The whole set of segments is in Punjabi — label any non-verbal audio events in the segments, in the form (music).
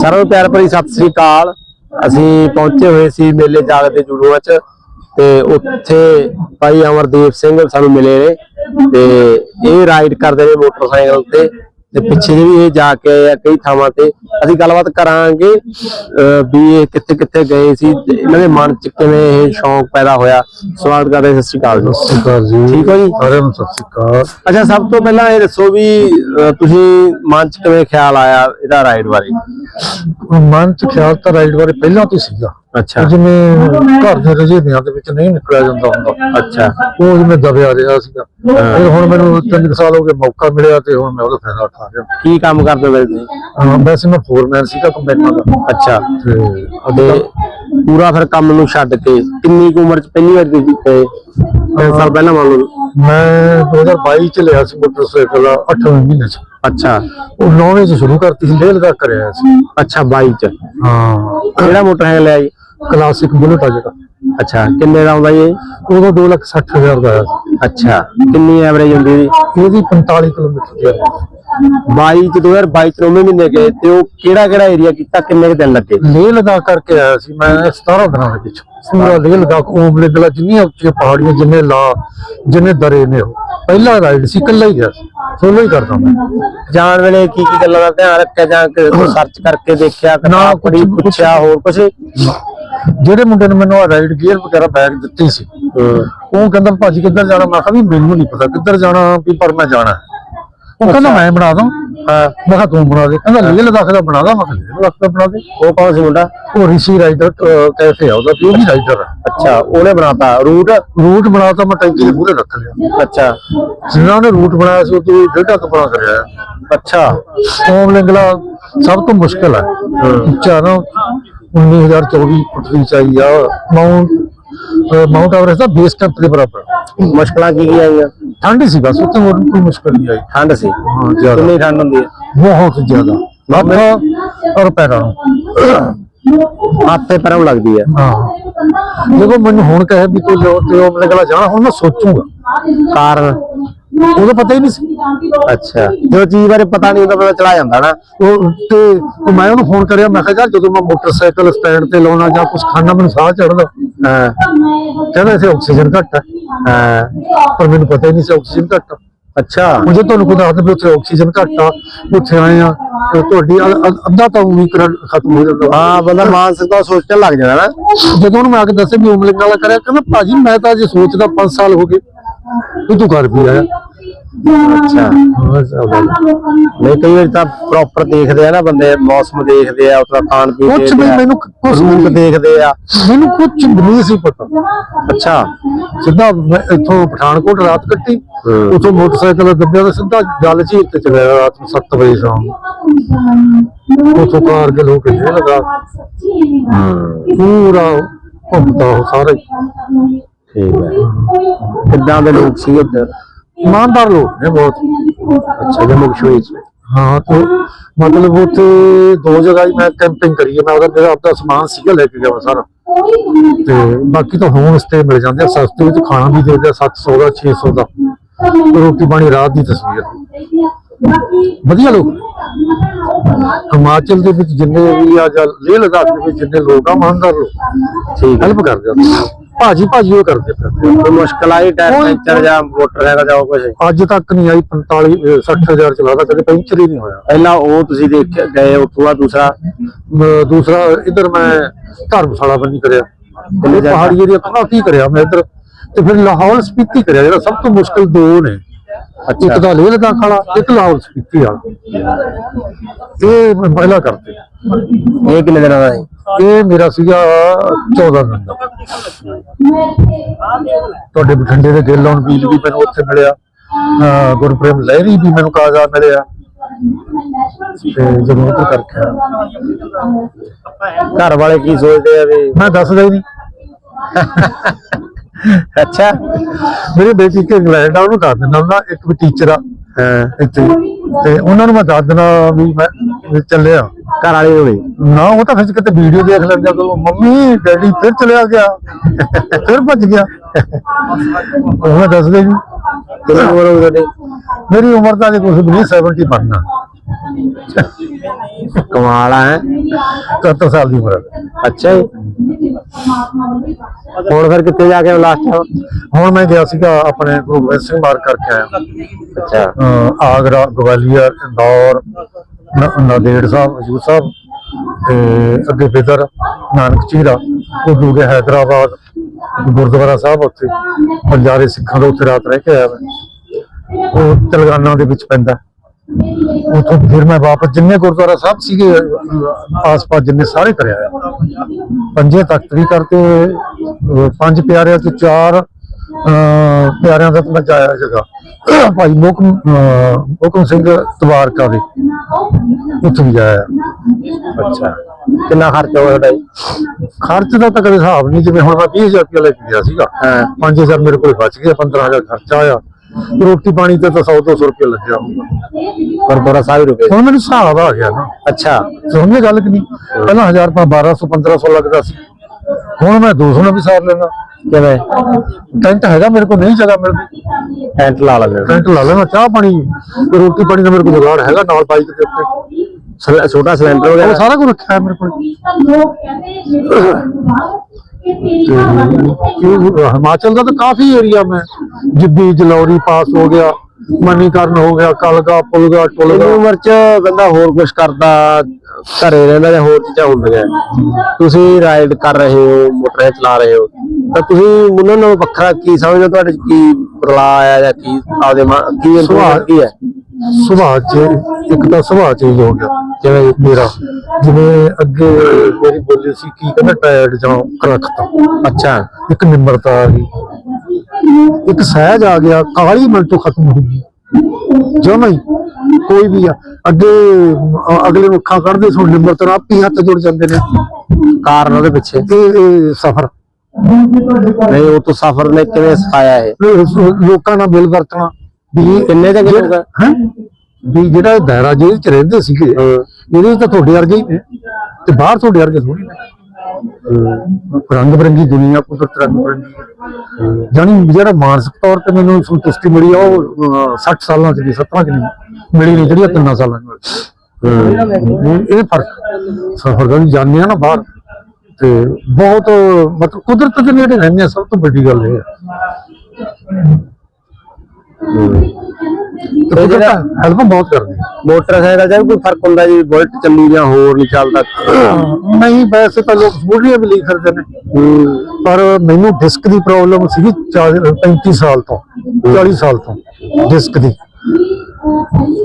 ਸਾਰਿਆਂ ਪਿਆਰ ਭਰੀ ਸਤਿ ਸ੍ਰੀ ਅਕਾਲ। ਅਸੀਂ ਪਹੁੰਚੇ ਹੋਏ ਸੀ ਮੇਲੇ ਜਾਗਦੇ ਜੁੜੂਆਂ ਚ ਤੇ ਉੱਥੇ ਭਾਈ ਅਮਰਦੀਪ ਸਿੰਘ ਸਾਨੂੰ ਮਿਲੇ ਨੇ ਤੇ ਇਹ ਰਾਈਡ ਕਰਦੇ ਨੇ ਮੋਟਰਸਾਈਕਲ ਤੇ। ਤੇ ਪਿੱਛੇ ਜਿਹੇ ਵੀ ਇਹ ਜਾ ਕੇ ਆਏ ਆ ਕਈ ਥਾਵਾਂ ਤੇ। ਅਸੀਂ ਗੱਲਬਾਤ ਕਰਾਂਗੇ ਵੀ ਇਹ ਕਿੱਥੇ ਕਿੱਥੇ ਗਏ ਸੀ ਇਹਨਾਂ ਦੇ ਮਨ ਚ ਕਿਵੇਂ ਇਹ ਸ਼ੌਂਕ ਪੈਦਾ ਹੋਇਆ। ਸਵਾਗਤ ਕਰਦੇ ਸਤਿ ਸ੍ਰੀ ਅਕਾਲ ਜੀ। ਠੀਕ ਹੋ ਜੀ? ਸਾਰਿਆਂ ਨੂੰ ਸਤਿ ਸ੍ਰੀ ਅਕਾਲ। ਅੱਛਾ ਸਭ ਤੋਂ ਪਹਿਲਾਂ ਇਹ ਦੱਸੋ ਵੀ ਤੁਸੀਂ ਮਨ ਚ ਕਿਵੇਂ ਖਿਆਲ ਆਇਆ ਇਹਦਾ ਰਾਈਡ ਬਾਰੇ? ਮਨ ਚ ਖਿਆਲ ਤਾਂ ਰਾਈਡ ਬਾਰੇ ਪਹਿਲਾਂ ਤੋਂ ਸੀਗਾ। ਅੱਛਾ। ਜਿਵੇਂ ਘਰ ਦੇ ਰਜੇਵਿਆਂ ਦੇ ਵਿੱਚ ਨਹੀਂ ਨਿਕਲਿਆ ਜਾਂਦਾ ਹੁੰਦਾ। ਅੱਛਾ। ਉਹ ਜਿਵੇਂ ਦਬਿਆ ਰਿਹਾ ਸੀਗਾ। ਫਿਰ ਹੁਣ ਮੈਨੂੰ ਤਿੰਨ ਕੁ ਸਾਲ ਹੋ ਗਏ ਮੌਕਾ ਮਿਲਿਆ ਤੇ ਹੁਣ ਮੈਂ ਉਹਦਾ ਫਾਇਦਾ ਉਠਾ ਰਿਹਾ। ਕੀ ਕੰਮ ਕਰਦੇ ਹੋ ਤੁਸੀਂ? ਹਾਂ, ਵੈਸੇ ਮੈਂ ਫੋਰਮੈਨ ਸੀਗਾ ਕੰਬਾਈਨਾਂ ਦਾ। ਅੱਛਾ। ਤੇ ਤੇ ਪੂਰਾ ਫਿਰ ਕੰਮ ਨੂੰ ਛੱਡ ਕੇ ਕਿੰਨੀ ਕੁ ਉਮਰ ਚ ਪਹਿਲੀ ਵਾਰ ਤੁਸੀਂ ਗਏ? ਤਿੰਨ ਸਾਲ ਪਹਿਲਾਂ ਮੰਨ ਲਓ। ਮੈਂ 2022 ਚ ਲਿਆ ਸੀ ਮੋਟਰਸਾਈਕਲ 8ਵੇਂ ਮਹੀਨੇ ਚ। ਅੱਛਾ। ਉਹ 9ਵੇਂ ਚ ਸ਼ੁਰੂ ਕਰਤੀ ਸੀ ਲੇਹ ਲਗਾ ਕਰਿਆ ਸੀ। ਅੱਛਾ 22 ਚ। ਹਾਂ। ਕਿਹੜਾ ਮੋਟਰਸਾਈਕਲ ਲਿਆ ਜੀ? ਕਲਾਸਿਕ ਬੁਲਟ ਆ ਜਿਹੜਾ। ਅੱਛਾ ਕਿੰਨੇ ਦਾ ਆਉਂਦਾ ਜੀ ਇਹ? ਉਦੋਂ 260000 ਦਾ ਆਇਆ ਸੀ ਅੱਛਾ ਕਿੰਨੀ ਐਵਰੇਜ ਹੁੰਦੀ ਜੀ ਇਹਦੀ 45 ਕਿਲੋਮੀਟਰ ਦੀ ਹੈ। 22 ਚ 2022 ਚ ਨੌਵੇਂ ਮਹੀਨੇ ਗਏ ਤੇ ਉਹ ਕਿਹੜਾ ਕਿਹੜਾ ਏਰੀਆ ਕੀਤਾ ਕਿੰਨੇ ਕੁ ਦਿਨ ਲੱਗੇ? ਲੇਹ ਲਦਾਖ ਕਰਕੇ ਆਇਆ ਸੀ ਮੈਂ 17 ਦਿਨਾਂ ਦੇ ਵਿੱਚ। ਪੂਰਾ ਲੇਹ ਲਦਾਖ ਓਮਲੇ ਦਲਾ ਜਿੰਨੀਆਂ ਉੱਚੀਆਂ ਪਹਾੜੀਆਂ ਜਿੰਨੇ ਲਾ ਜਿੰਨੇ ਦਰੇ ਨੇ ਉਹ। ਪਹਿਲਾ ਰਾਈਡ ਸੀ ਇਕੱਲਾ ਹੀ ਗਿਆ ਸੀ। ਸੋਲੋ ਹੀ ਕਰਦਾ ਮੈਂ। ਜਾਣ ਵੇਲੇ ਕੀ ਕੀ ਗੱਲਾਂ ਦਾ ਧਿਆਨ ਰੱਖਿਆ ਜਾਂ ਸਰਚ (coughs) ਕਰਕੇ ਦੇਖਿਆ ਨਾ, ਕੁਛ- ਕੁਛ- ਪੁੱਛਿਆ ਹੋਰ ਕੁਝ ਜਿਹੜੇ ਮੁੰਡੇ ਨੇ ਮੈਨੂੰ ਰਾਈਡ ਗੀਅਰ ਵਗੈਰਾ ਬੈਗ ਦਿੱਤੀ ਸੀ ਉਹ ਕਹਿੰਦਾ ਭਾਜੀ ਕਿੱਧਰ ਜਾਣਾ? ਮੈਂ ਕਿਹਾ ਵੀ ਮੈਨੂੰ ਨਹੀਂ ਪਤਾ ਕਿੱਧਰ ਜਾਣਾ ਵੀ ਪਰ ਮੈਂ ਜਾਣਾ। ਉਹ ਕਹਿੰਦਾ ਮੈਂ ਬਣਾ ਦਾਂ। ਮੈਂ ਕਿਹਾ ਤੂੰ ਬਣਾ ਦੇ। ਕਹਿੰਦਾ ਲੇਹ ਲਦਾਖ ਦਾ ਬਣਾ ਦਾਂ। ਮੈਂ ਕਿਹਾ ਲੇਹ ਲਦਾਖ ਦਾ ਬਣਾ ਦੇ। ਉਹ ਕੌਣ ਸੀ ਮੁੰਡਾ? ਉਹ ਰਿਸ਼ੀ ਰਾਈਡਰ ਕੈਫੇ ਆ ਉਹਦਾ ਵੀ ਉਹ ਵੀ ਰਾਈਡਰ ਅੱਛਾ ਉਹਨੇ ਬਣਾਤਾ ਰੂਟ ਰੂਟ ਬਣਾਤਾ ਮੈਂ ਟੈਂਕੀ ਦੇ ਮੂਹਰੇ ਰੱਖ ਲਿਆ। ਅੱਛਾ। ਜਿਨ੍ਹਾਂ ਨੇ ਰੂਟ ਬਣਾਇਆ ਸੀ ਉਹ ਤੋਂ ਡੇਢਾ ਕੁ ਬਣਾ ਕਰਿਆ ਅੱਛਾ। ਓਮ ਲਿੰਗਲਾ ਸਭ ਤੋਂ ਮੁਸ਼ਕਲ ਹੈ। ਉੱਚਾ ਨਾ 19024 ਫੁੱਟ ਦੀ ਚਾਈ ਆ ਮਾਊਂਟ ਮਾਊਂਟ ਐਵਰੇਸਟ ਦਾ ਬੇਸ ਕੈਂਪ ਦੇ ਬਰਾਬਰ ਮੁਸ਼ਕਲਾਂ ਕੀ ਕੀ ਆਈਆਂ ਠੰਡ ਸੀ ਬਸ ਉੱਥੇ ਹੋਰ ਕੋਈ ਮੁਸ਼ਕਲ ਨਹੀਂ ਆਈ ਠੰਡ ਸੀ ਹਾਂ ਜ਼ਿਆਦਾ ਕਿੰਨੀ ਠੰਡ ਹੁੰਦੀ ਹੈ ਬਹੁਤ ਜ਼ਿਆਦਾ ਮੱਥਾ ਔਰ ਪੈਰਾਂ ਹੱਥ ਪੈਰਾਂ ਲੱਗਦੀ ਹੈ ਹਾਂ ਜਦੋਂ ਮੈਨੂੰ ਹੁਣ ਕਹੇ ਵੀ ਤੂੰ ਜੋ ਤੇ ਓਮ ਲਿੰਗਲਾ ਜਾਣਾ ਹੁਣ ਮੈਂ ਸੋਚੂਗਾ ਕਾਰਨ ਉਦੋਂ ਪਤਾ ਹੀ ਨਹੀਂ ਸੀ। ਅੱਛਾ ਜੋ ਚੀਜ਼ ਬਾਰੇ ਪਤਾ ਨਹੀਂ ਹੁੰਦਾ ਪਤਾ ਚਲਾ ਜਾਂਦਾ ਨਾ। ਉਹ ਤੇ ਉਹ ਮੈਂ ਉਹਨੂੰ ਫੋਨ ਕਰਿਆ ਮੈਂ ਕਿਹਾ ਯਾਰ ਜਦੋਂ ਮੈਂ ਮੋਟਰਸਾਈਕਲ ਸਟੈਂਡ ਤੇ ਲਾਉਣਾ ਜਾਂ ਕੁਝ ਖਾਣਾ ਮੈਨੂੰ ਸਾਹ ਚੜਦਾ ਹਾਂ। ਕਹਿੰਦਾ ਇੱਥੇ ਆਕਸੀਜਨ ਘੱਟ ਹੈ ਹਾਂ। ਪਰ ਮੈਨੂੰ ਪਤਾ ਹੀ ਨਹੀਂ ਸੀ ਆਕਸੀਜਨ ਘੱਟ ਅੱਛਾ। ਜੇ ਤੁਹਾਨੂੰ ਕੋਈ ਦੱਸਦਾ ਵੀ ਉੱਥੇ ਆਕਸੀਜਨ ਘੱਟ ਆ ਉੱਥੇ ਆਏ ਆ ਤੇ ਤੁਹਾਡੀ ਅੱਧਾ ਤਾਂ ਉਮੀ ਖਤਮ ਹੋ ਜਾਂਦਾ। ਹਾਂ ਬੰਦਾ ਮਾਨਸਿਕ ਤੌਰ ਸੋਚਣ ਲੱਗ ਜਾਂਦਾ ਨਾ। ਜਦੋਂ ਉਹਨੂੰ ਮੈਂ ਆ ਕੇ ਦੱਸਿਆ ਵੀ ਉਮਲਿੰਗ ਵਾਲਾ ਕਰਿਆ ਕਹਿੰਦਾ ਭਾਜੀ ਮੈਂ ਤਾਂ ਅਜੇ ਸੋਚਦਾ 5 ਸਾਲ ਹੋ ਗਏ। ਵੀ ਤੂੰ ਕਰ ਵੀ ਆਇਆ? ਅੱਛਾ। ਹਾਂ ਚੱਲ। ਨਹੀਂ ਕਈ ਵਾਰ ਤਾਂ ਪ੍ਰੋਪਰ ਦੇਖਦੇ ਆ ਨਾ ਬੰਦੇ ਮੌਸਮ ਦੇਖਦੇ ਆ ਉਤਰਾ ਖਾਣ ਪੀਣ ਦੇਖਦੇ ਵੀ ਮੈਨੂੰ ਰੂਟ ਵੀ- ਦੇਖਦੇ ਆ। ਮੈਨੂੰ ਕੁਝ ਨਹੀਂ ਸੀ ਪਤਾ। ਅੱਛਾ। ਸਿੱਧਾ ਇੱਥੋਂ ਪਠਾਨਕੋਟ ਰਾਤ ਕੱਟੀ। ਉਥੋਂ ਮੋਟਰਸਾਈਕਲ ਦੱਬਿਆ ਤੇ ਸਿੱਧਾ ਜਲ ਝੀਲ ਤੇ ਚਲਿਆ ਰਾਤ ਨੂੰ 7 ਵਜੇ ਸ਼ਾਮ ਉਥੋਂ ਕਾਰ ਕੇ ਲੋਕ ਇਹ ਲਗਾ ਪੂਰਾ ਘੁੰਮਦਾ ਸਾਰਾ। ਠੀਕ ਹੈ। ਕਿੱਦਾਂ ਦੇ ਲੋਕ ਸੀ ਉੱਧਰ? ਇਮਾਨਦਾਰ ਲੋਕ ਨੇ ਬਹੁਤ। ਅੱਛਾ ਜੰਮੂ ਕਸ਼ਮੀਰ ਚ। ਹਾਂ ਤੇ ਮਤਲਬ ਉੱਥੇ ਦੋ ਜਗ੍ਹਾ ਹੀ ਮੈਂ ਕੈਂਪਿੰਗ ਕਰੀ ਹੈ ਮੈਂ ਉਹਦਾ ਮੇਰਾ ਆਪਣਾ ਸਮਾਨ ਸੀਗਾ ਲੈ ਕੇ ਗਿਆ ਵਾ ਸਾਰਾ। ਤੇ ਬਾਕੀ ਤਾਂ ਹੋਮ ਸਟੇ ਮਿਲ ਜਾਂਦੇ ਆ ਸਸਤੇ ਵਿੱਚ ਖਾਣਾ ਵੀ ਦੇ ਦਿਆ 700 ਦਾ 600 ਦਾ। ਰੋਟੀ ਪਾਣੀ ਰਾਤ ਦੀ ਤਸਵੀਰ। ਵਧੀਆ ਲੋਕ। ਹਿਮਾਚਲ ਦੇ ਵਿੱਚ ਜਿੰਨੇ ਵੀ ਆ ਜਾਂ ਲੇਹ ਲਦਾਖ ਦੇ ਵਿੱਚ ਜਿੰਨੇ ਲੋਕ ਆ ਇਮਾਨਦਾਰ ਲੋਕ। ਠੀਕ ਹੈਲਪ ਕਰਦੇ ਆ। ਭਾਜੀ ਭਾਜੀ ਉਹ ਕਰਦੇ ਫਿਰਦੇ ਕੋਈ ਮੁਸ਼ਕਲ ਆਈ ਟਾਇਰ ਕੋਈ- ਪੈਂਚਰ ਜਾਂ ਮੋਟਰਸਾਈਕਲ ਜਾਂ ਕੁਝ ਆ। ਅੱਜ ਤੱਕ ਨਹੀਂ ਆਈ 45 ਅਹ 60000 ਚਲਾਦਾ ਕਦੇ ਪੈਂਚਰ ਹੀ ਨਹੀਂ ਹੋਇਆ। ਪਹਿਲਾਂ ਉਹ ਤੁਸੀਂ ਦੇਖ ਕੇ ਗਏ ਉੱਥੋਂ ਬਾਅਦ ਦੂਸਰਾ? ਮ- ਦੂਸਰਾ ਇਧਰ ਮੈਂ ਧਰਮਸ਼ਾਲਾ ਬੰਨੀ ਕਰਿਆ। ਕਿੰਨੇ? ਪਹਾੜੀ ਏਰੀਆ ਕਾਫੀ ਕਰਿਆ ਮੈਂ ਇਧਰ। ਤੇ ਫਿਰ ਲਾਹੌਲ ਸਪੀਤੀ ਕਰਿਆ ਜਿਹੜਾ ਸਭ ਤੋਂ ਮੁਸ਼ਕਲ ਦੋ ਨੇ। ਇੱਕ ਤਾਂ ਲੇਹ ਲਦਾਖ ਵਾਲਾ ਇੱਕ ਲਾਹੌਲ ਸਪੀਤੀ ਵਾਲਾ ਇਹ ਪਹਿਲਾਂ ਕਰਤੇ ਇਹ ਕਿੰਨੇ ਦਿਨਾਂ ਦਾ ਸੀ? ਇਹ ਮੇਰਾ ਸੀਗਾ 14 ਦਿਨ ਦਾ। ਤੁਹਾਡੇ ਬਠਿੰਡੇ ਦੇ ਗਿੱਲ ਵੀਲ ਵੀ ਮੈਨੂੰ ਉੱਥੇ ਮਿਲਿਆ। ਗੁਰਪ੍ਰੇਮ ਲਹਿਰੀ ਵੀ ਮੈਨੂੰ ਕਾਜ਼ਾ ਮਿਲਿਆ। ਤੇ ਜਦੋਂ ਉੱਥੇ ਕਰਕੇ। ਘਰ ਵਾਲੇ ਕੀ ਸੋਚਦੇ ਆ ਵੀ ਮੈਂ ਦੱਸਦਾ ਹੀ ਨਹੀਂ। ਅੱਛਾ। ਮੇਰੀ ਬੇਟੀ ਕਿ ਇੰਗਲੈਂਡ ਆ ਉਹਨੂੰ ਦੱਸ ਦਿੰਦਾ ਹੁੰਦਾ ਇੱਕ ਵੀ ਟੀਚਰ ਆ ਇੱਥੇ। ਤੇ ਉਹਨਾਂ ਨੂੰ ਮੈਂ ਦੱਸ ਦਿੰਦਾ ਵੀ ਮੈਂ ਵੀ ਚੱਲਿਆ। ਘਰ ਵਾਲੇ ਨੂੰ ਵੀ ਨਾ ਉਹ ਤਾਂ ਫਿਰ ਕਿਤੇ ਵੀਡੀਓ ਦੇਖ ਲੈਂਦਾ ਕਿ ਮੰਮੀ ਡੈਡੀ ਫਿਰ ਚਲਿਆ ਗਿਆ। ਫਿਰ ਭੱਜ ਗਿਆ। ਉਹ ਦੱਸਦੇ ਜੀ ਕਿੰਨੀ ਉਮਰ ਹੋ ਗਈ ਤੁਹਾਡੀ ਮੇਰੀ ਉਮਰ ਤਾਂ ਜੇ ਕੁਝ ਵੀ ਨਹੀਂ 70 ਬਣਨਾ ਕਮਾਲ ਹੈ? 71 ਸਾਲ ਦੀ ਉਮਰ ਅੱਛਾ ਜੀ। ਹੁਣ ਫਿਰ ਕਿੱਥੇ ਜਾ ਕੇ ਲਾਸਟ ਹੁਣ ਮੈਂ ਗਿਆ ਸੀਗਾ ਆਪਣੇ ਗੁਰੂ ਗੋਬਿੰਦ ਸਿੰਘ ਮਾਰ ਕਰਕੇ ਆਇਆ। ਅੱਛਾ। ਆਗਰਾ ਗਵਾਲੀਅਰ ਇੰਦੌਰ ਨਾਂਦੇੜ ਸਾਹਿਬ ਹਜੂਰ ਸਾਹਿਬ ਤੇ ਅੱਗੇ ਬਿਦਰ ਨਾਨਕ ਚੀਰਾ ਉਹ ਦੂਗੇ ਹੈਦਰਾਬਾਦ ਗੁਰਦੁਆਰਾ ਸਾਹਿਬ ਉੱਥੇ। ਪੰਜਾਰੇ ਸਿੱਖਾਂ ਦਾ ਉੱਥੇ ਰਾਤ ਰਹਿ ਕੇ ਆਇਆ ਮੈਂ। ਉਹ ਤੇਲੰਗਾਨਾ ਦੇ ਵਿੱਚ ਪੈਂਦਾ। ਉੱਥੋਂ ਫਿਰ ਮੈਂ ਵਾਪਸ ਜਿੰਨੇ ਗੁਰਦੁਆਰਾ ਸਾਹਿਬ ਸੀਗੇ ਆਸ-ਪਾਸ ਜਿੰਨੇ ਸਾਰੇ ਕਰਿਆ ਪੰਜੇ ਤਖਤ ਵੀ ਕਰਤੇ ਪੰਜ ਪਿਆਰਿਆਂ ਚ ਚਾਰ ਪਿਆਰਿਆਂ ਦਾ ਤਾਂ ਮੈਂ ਜਾਇਆ ਜਗ੍ਹਾ ਭਾਈ ਮੋਕਮ ਮੋਕਮ ਸਿੰਘ ਤਵਾਰਕਾ ਦੇ ਉੱਥੇ ਵੀ ਜਾਇਆ। ਅੱਛਾ। ਕਿੰਨਾ ਖਰਚ ਹੋਇਆ ਤੁਹਾਡਾ ਖਰਚ ਦਾ ਤਾਂ ਕਦੇ ਹਿਸਾਬ ਨਹੀਂ ਜਿਵੇਂ ਹੁਣ ਮੈਂ 20000 ਰੁਪਏ ਲੈ ਕੇ ਗਿਆ ਸੀਗਾ। ਹਾਂ। 5000 ਮੇਰੇ ਕੋਲ ਬਚ ਗਿਆ 15000 ਖਰਚਾ ਆਇਆ। ਰੋਟੀ ਪਾਣੀ ਤੇ ਤਾਂ 100 200 ਰੁਪਏ ਲੱਗਿਆ ਹੋਊਗਾ। ਗੁਰਦੁਆਰਾ ਸਾਹਿਬ ਰੁਕੇ ਹੁਣ ਮੈਨੂੰ ਹਿਸਾਬ ਆ ਗਿਆ ਨਾ। ਅੱਛਾ। ਸਮਝੇ ਗੱਲ ਕਿ ਨਹੀਂ? ਪਹਿਲਾਂ 1000 ਰੁਪਏ 1200 1500 ਲੱਗਦਾ ਸੀ। ਹੁਣ ਮੈਂ 200 ਨਾਲ ਵੀ ਸਾਰ ਲੈਣਾ ਕਿਵੇਂ? ਟੈਂਟ ਹੈਗਾ ਮੇਰੇ ਕੋਲ ਨਹੀਂ ਜਗ੍ਹਾ ਮਿਲਦੀ। ਟੈਂਟ ਲਾ ਲੈਂਦੇ ਹੋ। ਟੈਂਟ ਲਾ ਲੈਣਾ ਚਾਹ ਪਾਣੀ ਰੋਟੀ ਪਾਣੀ ਦਾ ਮੇਰੇ ਕੋਲ ਜੁਗਾੜ ਹੈਗਾ ਨਾਲ ਬਾਈਕ ਦੇ ਉੱਤੇ। ਛੋਟਾ ਸਿਲੰਡਰ ਵਗੈਰਾ? ਸਾਰਾ ਕੁਝ ਰੱਖਿਆ ਮੇਰੇ ਕੋਲ। (coughs) ਹਿਮਾਚਲ ਦਾ ਤਾਂ ਕਾਫੀ ਏਰੀਆ ਮੈਂ। ਜਿੱਬੀ ਜਲੌਰੀ ਪਾਸ ਹੋ ਗਿਆ ਮਨੀਕਰਨ ਹੋ ਗਿਆ ਕਲਗਾ ਪੁਲਗਾ ਟੁਲਗਾ। ਉਮਰ ਚ ਬੰਦਾ ਹੋਰ ਕੁਝ ਕਰਦਾ ਘਰੇ ਰਹਿੰਦਾ ਜਾਂ ਹੋਰ ਚੀਜ਼ਾਂ ਹੁੰਦੀਆਂ। ਤੁਸੀਂ ਰਾਈਡ ਕਰ ਰਹੇ ਹੋ ਮੋਟਰ ਚਲਾ ਰਹੇ ਹੋ। ਤਾਂ ਤੁਸੀਂ ਉਹਨਾਂ ਨੂੰ ਵੱਖਰਾ ਕੀ ਸਮਝਦੇ ਤੁਹਾਡੇ ਚ ਕੀ ਬਦਲਾਅ ਆਇਆ ਜਾਂ ਕੀ ਆਪਦੇ ਮਨ- ਕੀ ਕੀ ਹੈ? ਸੁਭਾਅ ਚ ਇੱਕ ਤਾਂ ਸੁਭਾਅ ਚੇਂਜ ਹੋ ਗਿਆ ਜਿਵੇਂ ਮੇਰਾ ਜਿਵੇਂ ਅੱਗੇ ਮੇਰੀ ਬੋਲੀ ਸੀ ਕੀ ਕਹਿੰਦਾ ਟਾਇਰਡ ਜਾਂ ਕਰਖਤ। ਅੱਛਾ। ਇੱਕ ਨਿਮਰਤਾ ਆ ਗਈ। ਇੱਕ ਸਹਿਜ ਆ ਗਿਆ ਕਾਲੀ ਮਨ ਤੋਂ ਖਤਮ ਹੋ ਗਈ। ਜਮਾਂ ਹੀ ਕੋਈ ਵੀ ਆ ਅੱਗੇ ਅਗਲੇ ਨੂੰ ਅੱਖਾਂ ਕੱਢਦੇ ਸੁਣ ਨਿਮਰਤਾ ਨਾਲ ਆਪੀ ਹੱਥ ਜੁੜ ਜਾਂਦੇ ਨੇ। ਕਾਰਨ ਉਹਦੇ ਪਿੱਛੇ? ਇਹ ਸਫਰ। ਨਹੀਂ ਉਹ ਤੋਂ ਸਫ਼ਰ ਨੇ ਕਿਵੇਂ ਸਿਖਾਇਆ ਇਹ? ਲੋਕਾਂ ਨਾਲ ਮਿਲ ਵਰਤਣਾ। ਵੀ ਕਿੰਨੇ ਆ? ਹੈਂ? ਵੀ ਜਿਹੜਾ ਇਹ ਦਾਇਰਾ ਜੇਲ੍ਹ ਚ ਰਹਿੰਦੇ ਸੀਗੇ ਇਹਦੇ ਤਾਂ ਤੁਹਾਡੇ ਵਰਗੇ ਹੀ ਨੇ। ਤੇ ਬਾਹਰ ਤੁਹਾਡੇ ਵਰਗੇ ਥੋੜੀ ਨੇ। ਰੰਗ ਬਰੰਗੀ ਦੁਨੀਆ ਕੁਦਰਤ ਰੰਗ ਬਰੰਗੀ। ਜਾਨੀ ਜਿਹੜਾ ਮਾਨਸਿਕ ਤੌਰ ਤੇ ਮੈਨੂੰ ਸੰਤੁਸ਼ਟੀ ਮਿਲੀ ਆ ਉਹ ਅਹ, 60 ਸਾਲਾਂ ਚ ਨਹੀਂ 70 ਚ ਨਹੀਂ ਮਿਲੀ ਨਹੀਂ ਜਿਹੜੀ 3 ਸਾਲਾਂ ਚ ਮਿਲੀ। ਇਹ- ਇਹ ਫ਼ਰਕ। ਸਫਰ ਵੀ ਜਾਂਦੇ ਆ ਨਾ ਬਾਹਰ ਤੇ ਬਹੁਤ ਮਤਲਬ ਕੁਦਰਤ ਦੇ ਨੇੜੇ ਰਹਿੰਦੇ ਆ ਸਭ ਤੋਂ ਵੱਡੀ ਗੱਲ ਇਹ ਹੈ। ਤੇ ਜਿਹੜਾ ਹੈਲਪ ਬਹੁਤ ਕਰਦੀ ਹੈ। ਮੋਟਰਸਾਈਕਲ ਦਾ ਵੀ ਕੋਈ ਫ਼ਰਕ ਹੁੰਦਾ ਜੀ ਬੁਲਟ ਚੱਲੂ ਜਾਂ ਹੋਰ ਨਹੀਂ ਚੱਲਦਾ? ਨਹੀਂ ਵੈਸੇ ਤਾਂ ਲੋਕ ਸਕੂਟਰੀਆਂ ਵੀ ਲਈ ਫਿਰਦੇ ਨੇ। ਪਰ ਮੈਨੂੰ ਡਿਸਕ ਦੀ ਪ੍ਰੋਬਲਮ ਸੀਗੀ 40 35 ਸਾਲ ਤੋਂ 40 ਸਾਲ ਤੋਂ ਡਿਸਕ ਦੀ।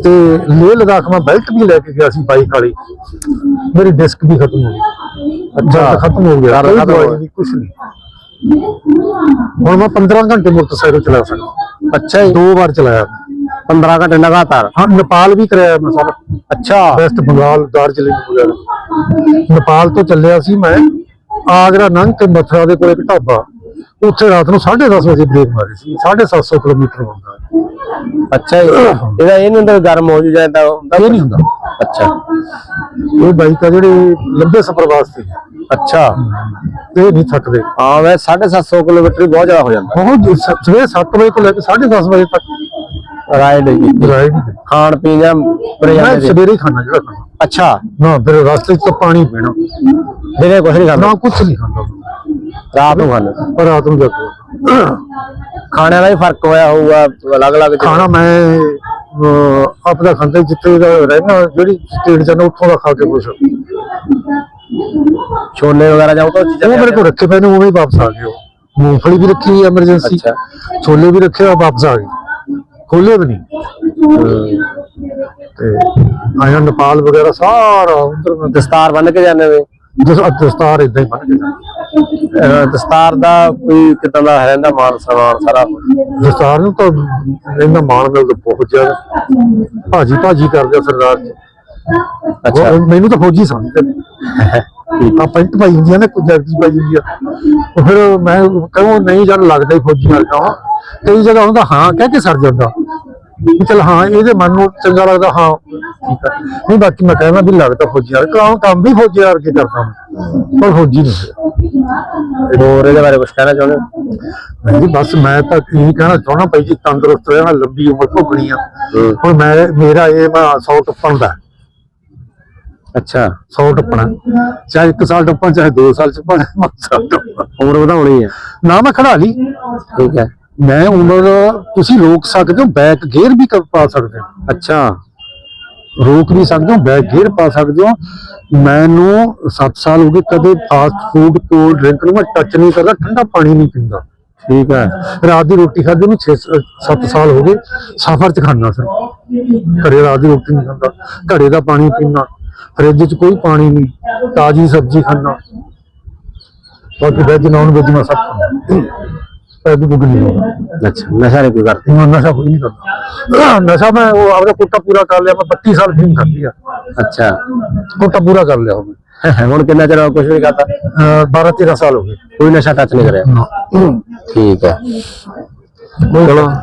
ਤੇ ਲੇਹ ਲਦਾਖ ਮੈਂ ਬੈਲਟ ਵੀ ਲੈ ਕੇ ਗਿਆ ਸੀ ਬਾਈਕ ਵਾਲੀ। ਮੇਰੀ ਡਿਸਕ ਵੀ ਖਤਮ ਹੋ ਗਈ। ਅੱਛਾ। ਖਤਮ ਹੋ ਗਿਆ ਕੋਈ ਦਵਾਈ। ਨਹੀਂ ਨਹੀਂ। ਹੁਣ ਮੈਂ 15 ਘੰਟੇ ਮੋਟਰਸਾਈਕਲ ਚਲਾ ਸਕਦਾ। ਅੱਛਾ ਜੀ। ਦੋ ਵਾਰ ਚਲਾਇਆ। 15 ਘੰਟੇ ਲਗਾਤਾਰ। ਹਾਂ ਨੇਪਾਲ ਵੀ ਕਰਾਇਆ ਮੈਂ ਸਾਰਾ। ਅੱਛਾ। ਵੈਸਟ ਬੰਗਾਲ ਦਾਰਜਲਿੰਗ ਵਗੈਰਾ। ਨੇਪਾਲ ਤੋਂ ਚੱਲਿਆ ਸੀ ਮੈਂ ਆਗਰਾ ਲੰਘ ਕੇ ਮਥੁਰਾ ਦੇ ਕੋਲ ਇੱਕ ਢਾਬਾ। ਉੱਥੇ ਰਾਤ ਨੂੰ 10:30 ਵਜੇ ਬ੍ਰੇਕ ਮਾਰੀ ਸੀ। 750 ਕਿਲੋਮੀਟਰ ਹੁੰਦਾ ਅੱਛਾ ਇਹਦਾ ਇਹ ਨਹੀਂ ਹੁੰਦਾ ਗਰਮ ਹੋ ਜੂ ਜਾਂ ਤਾਂ ਹੁੰਦਾ? ਇਹ ਨਹੀਂ ਹੁੰਦਾ। ਅੱਛਾ। ਇਹ ਬਾਈਕ ਆ ਜਿਹੜੇ ਲੰਬੇ ਸਫ਼ਰ ਵਾਸਤੇ। ਅੱਛਾ। ਇਹ ਨਹੀਂ ਥੱਕਦੇ। ਹਾਂ ਵੈ 750 ਕਿਲੋਮੀਟਰ ਬਹੁਤ ਜ਼ਿਆਦਾ ਹੋ ਜਾਂਦਾ। ਬਹੁਤ ਸਵੇਰੇ 7 ਵਜੇ ਤੋਂ ਲੈ ਕੇ 10:30 ਵਜੇ ਤੱਕ। ਰਾਈਡ ਰਾਈਡ ਖਾਣ ਪੀਣ ਜਾਂ ਪਰੇ ਮੈਂ। ਸਵੇਰੇ ਖਾਣਾ ਜਿਹੜਾ ਖਾਣਾ। ਅੱਛਾ। ਨਾ ਫਿਰ ਰਸਤੇ 'ਚ ਤਾਂ ਪਾਣੀ ਪੀਣਾ। ਦਿਨੇ ਕੁਛ ਨਹੀਂ ਨਾ ਖਾਂਦਾ ਕੁਝ ਨਹੀਂ ਖਾਂਦਾ। ਰਾਤ ਨੂੰ ਖਾਂਦਾ? ਪਰ ਰਾਤ ਨੂੰ ਜਾਗੋ। ਖਾਣੇ ਦਾ ਵੀ ਫ਼ਰਕ ਹੋਇਆ ਹੋਊਗਾ ਅਲੱਗ-ਅਲੱਗ। ਖਾਣਾ ਮੈਂ ਆਪਦਾ ਖਾਂਦਾ ਜਿੱਥੇ ਦਾ ਰਹਿਣਾ ਜਿਹੜੀ ਸਟੇਟ ਜਾਂਦਾ ਉੱਥੋਂ ਦਾ ਖਾ ਕੇ ਹਾਂ। ਛੋਲੇ ਵਗੈਰਾ ਜਾਂ ਉਹ ਤਾਂ ਚੀਜ਼ਾਂ ਉਹ ਮੇਰੇ ਕੋਲ ਰੱਖੇ ਪਏ ਨੇ ਉਵੇਂ ਹੀ ਵਾਪਸ ਆ ਗਏ ਉਹ। ਮੂੰਗਫਲੀ ਵੀ ਰੱਖੀ ਐਮਰਜੈਂਸੀ ਅੱਛਾ। ਛੋਲੇ ਵੀ ਰੱਖੇ ਆ ਵਾਪਸ ਆ ਗਏ। ਖੋਲੇ ਵੀ ਨਹੀਂ। ਤੇ ਆਇਆ ਨੇਪਾਲ ਵਗੈਰਾ ਸਾਰਾ ਉਧਰ ਮੈਂ ਦਸਤਾਰ ਬੰਨ ਕੇ ਜਾਂਦੇ ਵੇ ਦਸ ਦਸਤਾਰ ਇਦਾਂ ਹੀ ਕੇ ਜਾਂਦਾ। ਅਹ ਦਸਤਾਰ ਦਾ ਕੋਈ ਕਿਦਾਂ ਦਾ ਰਹਿੰਦਾ ਮਾਨ ਸਨਮਾਨ ਸਾਰਾ? ਦਸਤਾਰ ਨੂੰ ਤਾਂ ਇਹਨਾਂ ਮਾਣ ਮਿਲਦਾ ਬਹੁਤ ਜ਼ਿਆਦਾ। ਭਾਜੀ ਭਾਜੀ ਕਰਦੇ ਆ ਸਰਦਾਰ ਜੀ। ਅੱਛਾ। ਉਹ- ਮੈਨੂੰ ਤਾਂ ਫੌਜੀ ਸਮਝਦੇ ਨੇ। (laughs) ਆ ਪੈਂਟ ਪਾਈ ਹੁੰਦੀ ਆ ਨਾ ਕੁਝ ਜਰਜੀ ਪਾਈ ਹੁੰਦੀ ਆ ਫਿਰ ਮੈਂ ਕਹੂੰ ਨਹੀਂ ਜਦ ਲੱਗਦਾ ਹੀ ਫੌਜੀ ਵਰਗਾ ਵਾ। ਕਈ ਜਗ੍ਹਾ ਹੁੰਦਾ ਹਾਂ ਕਹਿ ਕੇ ਸਰ ਜਾਂਦਾ। ਵੀ ਚਲ ਹਾਂ ਇਹਦੇ ਮਨ ਨੂੰ ਚੰਗਾ ਲੱਗਦਾ ਹਾਂ। ਠੀਕ ਆ। ਨਹੀਂ ਬਾਕੀ ਮੈਂ ਕਹਿੰਦਾ ਵੀ ਲੱਗਦਾ ਫੌਜੀ ਵਰਗਾ। ਕੰਮ- ਕੰਮ ਵੀ ਫੌਜੀ ਵਰਗੇ ਕਰਦਾ ਮੈਂ। ਪਰ ਫੌਜੀ ਨਹੀਂ। ਹੋਰ ਇਹਦੇ ਬਾਰੇ ਕੁਝ ਕਹਿਣਾ ਚਾਹੁੰਦੇ ਹੋ? ਨਹੀਂ ਜੀ ਬਸ ਮੈਂ ਤਾਂ ਇਹ ਕਹਿਣਾ ਚਾਹੁੰਦਾ ਭਾਈ ਜੀ ਤੰਦਰੁਸਤ ਰਹਿਣਾ ਲੰਬੀ ਉਮਰ ਭੋਗਣੀ ਆ। ਹੂੰ। ਹੁਣ ਮੈਂ ਮੇਰਾ ਇਹ ਮੈਂ 100 ਟੱਪਣ ਦਾ। ਅੱਛਾ 100 ਟੱਪਣਾ। ਚਾਹੇ 1 ਸਾਲ ਟੱਪਾਂ ਚਾਹੇ 2 ਸਾਲ ਚ ਪਰ ਮੈਂ 100 ਟੱਪਾਂ। ਉਮਰ ਵਧਾਉਣੀ ਹੈ। ਨਾ ਮੈਂ ਖੜਾ ਲਈ ਠੀਕ ਹੈ। ਮੈਂ ਉਮਰ ਤੁਸੀਂ ਰੋਕ ਸਕਦੇ ਹੋ ਬੈਕ ਗੇਅਰ ਵੀ ਕਰ ਪਾ ਸਕਦੇ ਹੋ। ਅੱਛਾ। ਰੋਕ ਵੀ ਸਕਦੇ ਹੋ ਬੈਕ ਗੇਅਰ ਪਾ ਸਕਦੇ ਹੋ। ਮੈਨੂੰ 7 ਸਾਲ ਹੋ ਗਏ ਕਦੇ ਫਾਸਟ ਫੂਡ ਕੋਲਡ ਡਰਿੰਕ ਨੂੰ ਮੈਂ ਟੱਚ ਨਹੀਂ ਕਰਦਾ ਠੰਡਾ ਪਾਣੀ ਨਹੀਂ ਪੀਂਦਾ। ਠੀਕ ਹੈ। ਰਾਤ ਦੀ ਰੋਟੀ ਖਾਧੀ ਨੂੰ 6 7 ਸਾਲ ਹੋ ਗਏ ਸਫ਼ਰ ਚ ਖਾਣਾ ਸਰ ਘਰੇ ਰਾਤ ਦੀ ਰੋਟੀ ਨਹੀਂ ਖਾਂਦਾ ਘੜੇ ਦਾ ਪਾਣੀ ਪੀਣਾ ਫ੍ਰਿਜ ਚ ਕੋਈ ਪਾਣੀ ਨਹੀਂ ਤਾਜੀ ਸਬਜ਼ੀ ਖਾਣਾ ਬਾਕੀ ਵੈਜ ਨਾਨ ਵੈਜ ਮੈਂ ਸਭ ਖਾਂਦਾ ਪੈਦੂ ਦੁੱਗ ਨਹੀਂ ਹੋਣਾ। ਅੱਛਾ ਨਸ਼ਾ ਨਹੀਂ ਕੋਈ ਕਰਦੇ? ਮੈਂ ਨਸ਼ਾ ਕੋਈ ਨਹੀਂ ਕਰਦਾ। ਨਸ਼ਾ ਮੈਂ ਉਹ ਆਪਦਾ ਕੋਟਾ ਪੂਰਾ ਕਰ ਲਿਆ ਮੈਂ 32 ਸਾਲ ਫੀਮ ਖਾਧੀ ਆ। ਅੱਛਾ। ਕੋਟਾ ਪੂਰਾ ਕਰ ਲਿਆ ਹੁਣ (laughs) ਹੁਣ ਕਿੰਨਾ ਚਿਰ ਕੁਝ ਨਹੀਂ ਕਰਦਾ 12 13 ਸਾਲ ਹੋ ਗਏ। ਕੋਈ ਨਸ਼ਾ ਟੱਚ ਨਹੀਂ ਕਰਿਆ? ਠੀਕ ਹੈ। ਚਲੋ ਹੁਣ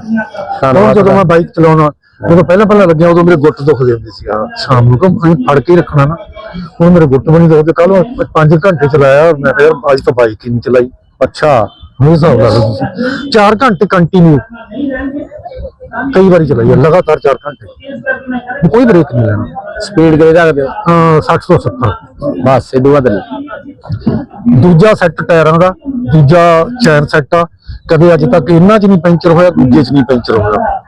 ਧੰਨਵਾਦ ਜਦੋਂ ਮੈਂ ਬਾਈਕ ਚਲਾਉਣਾ ਜਦੋਂ ਪਹਿਲਾਂ ਪਹਿਲਾਂ ਲੱਗਿਆ ਉਦੋਂ ਮੇਰੇ ਗੁੱਟ ਦੁਖਦੇ ਹੁੰਦੇ ਸੀ ਆ ਸ਼ਾਮ ਨੂੰ ਕਿਉਂ? ਅਸੀਂ ਫੜ ਕੇ ਹੀ ਰੱਖਣਾ ਨਾ। ਹੁਣ ਮੇਰੇ ਗੁੱਟ ਬਣੀ ਦੁਖਦੇ ਕੱਲ 5 ਘੰਟੇ ਚਲਾਇਆ ਔਰ ਮੈਂ ਫਿਰ ਅੱਜ ਤੋਂ ਬਾਈਕ ਹੀ ਨਹੀਂ ਚਲਾਈ। ਅੱਛਾ। ਹੁਣ ਹਿਸਾਬ ਲਾ ਲਓ ਤੁਸੀਂ 4 ਘੰਟੇ ਕੰਟੀਨਿਊ ਕਈ ਵਾਰੀ ਚਲਾਈ ਆ, ਲਗਾਤਾਰ 4 ਘੰਟੇ। ਕੋਈ ਬ੍ਰੇਕ ਨਹੀਂ ਲੈਣਾ। ਸਪੀਡ ਕਿੰਨੀ ਰੱਖਦੇ ਹੋ? ਅਹ 60 ਤੋਂ 70 ਬਸ ਇਹ ਵੱਧ ਨਹੀਂ ਦੂਜਾ ਸੈੱਟ ਟਾਇਰਾਂ ਦਾ ਦੂਜਾ ਚੈਨ ਸੈੱਟ ਆ। ਕਦੇ ਅੱਜ ਤੱਕ ਇਹਨਾਂ 'ਚ ਨਹੀਂ ਪੈਂਚਰ ਹੋਇਆ ਦੂਜੇ 'ਚ ਨਹੀਂ ਪੈਂਚਰ ਹੋਇਆ।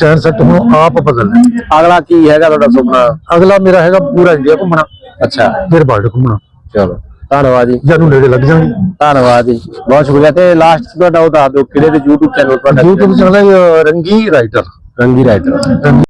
ਚੈਨ ਸੈੱਟ ਹੁਣ ਆਪ ਬਦਲਣਾ। ਅਗਲਾ ਕੀ ਹੈਗਾ ਤੁਹਾਡਾ ਸੁਪਨਾ? ਅਗਲਾ ਮੇਰਾ ਹੈਗਾ ਪੂਰਾ ਇੰਡੀਆ ਘੁੰਮਣਾ। ਅੱਛਾ। ਫਿਰ ਵਰਲਡ ਘੁੰਮਣਾ। ਚਲੋ ਧੰਨਵਾਦ ਜੀ। ਜਾਨੂੰ ਨੇੜੇ ਲੱਗ ਜਾਣਗੇ ਧੰਨਵਾਦ ਜੀ। ਬਹੁਤ ਸ਼ੁਕਰੀਆ। ਤੇ ਲਾਸਟ ਤੁਹਾਡਾ ਉਹ ਦੱਸ ਦਿਓ ਕਿਹੜੇ ਤੇ YouTube ਚੈਨਲ ਤੁਹਾਡਾ YouTube ਚੈਨਲ ਹੈ ਰੰਗੀ ਰਾਈਟਰ ਰੰਗੀ ਰਾਈਟਰ